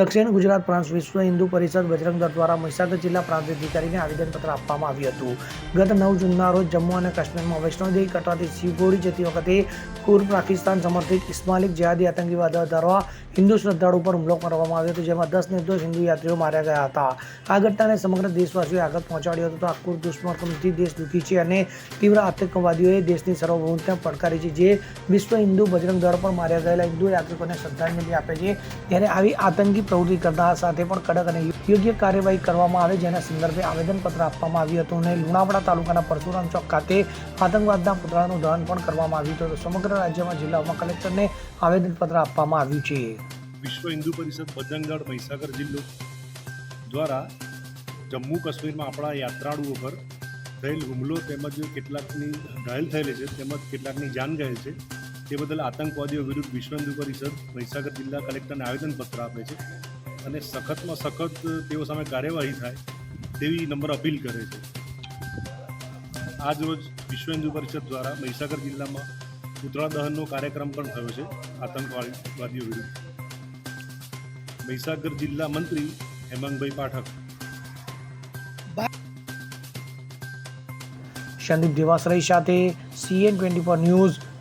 દક્ષિણ ગુજરાત પ્રાંત વિશ્વ હિન્દુ પરિષદ બજરંગ દળ દ્વારા મહીસાગર જિલ્લા પ્રાંત અધિકારીને આવેદનપત્ર આપવામાં આવ્યું હતું. ગત નવ જૂનના રોજ જમ્મુ અને કાશ્મીરમાં વૈષ્ણોદેવી કટવાથી શિવગોળી જતી વખતે પૂર્વ પાકિસ્તાન સમર્થિત ઇસ્માલિક જેહાદી આતંકીવાદ દ્વારા હિન્દુ શ્રદ્ધાળુ પર હુમલો કરવામાં આવ્યો હતો, જેમાં દસ નિર્દોષ હિન્દુ યાત્રીઓ માર્યા ગયા હતા. આ ઘટનાને સમગ્ર દેશવાસીઓએ આગળ પહોંચાડ્યો હતો. આ કુર દુષ્કર્મથી દેશ દુઃખી છે અને તીવ્ર આતંકવાદીઓએ દેશની સાર્વભૌમતા પડકારી છે, જે વિશ્વ હિન્દુ બજરંગ દળ પર માર્યા ગયેલા હિન્દુ યાત્રિકોને શ્રદ્ધાંજલિ આપે છે. ત્યારે આવી આતંકી પ્રવૃત્તિ કરતા સાથે પણ કડક અને યોગ્ય કાર્યવાહી કરવામાં આવે જેના સંદર્ભે આવેદનપત્ર આપવામાં આવ્યું હતું અને લુણાવાડા તાલુકાના પરશુરામ ચોક ખાતે આતંકવાદના પુતળાનું દહન પણ કરવામાં આવ્યું હતું. સમગ્ર રાજ્યમાં જિલ્લાઓમાં કલેક્ટરને આવેદનપત્ર આપવામાં આવ્યું છે. વિશ્વ હિન્દુ પરિષદ બજરંગદળ મહીસાગર જિલ્લો દ્વારા જમ્મુ કાશ્મીરમાં આપણા યાત્રાળુઓ પર થયેલ હુમલો તેમજ કેટલાકની, ઘાયલ થયેલી છે તેમજ કેટલાકની જાન ગયેલ છે. તે બદલ આતંકવાદીઓ વિરુદ્ધ વિશ્વ હિન્દુ પરિષદ મહીસાગર જિલ્લા કલેક્ટરને આવેદનપત્ર આપે છે અને સખતમાં સખત તેઓ સામે કાર્યવાહી થાય તેવી નંબર અપીલ કરે છે. આજ રોજ વિશ્વ પરિષદ દ્વારા મહીસાગર જિલ્લામાં પૂતળા દહનનો કાર્યક્રમ પણ થયો છે આતંકવાદીઓ વિરુદ્ધ. મહીસાગર જિલ્લા મંત્રી હેમાંગભાઈ પાઠક. સંદીપ દેવાસરાય સાથે CN twenty four news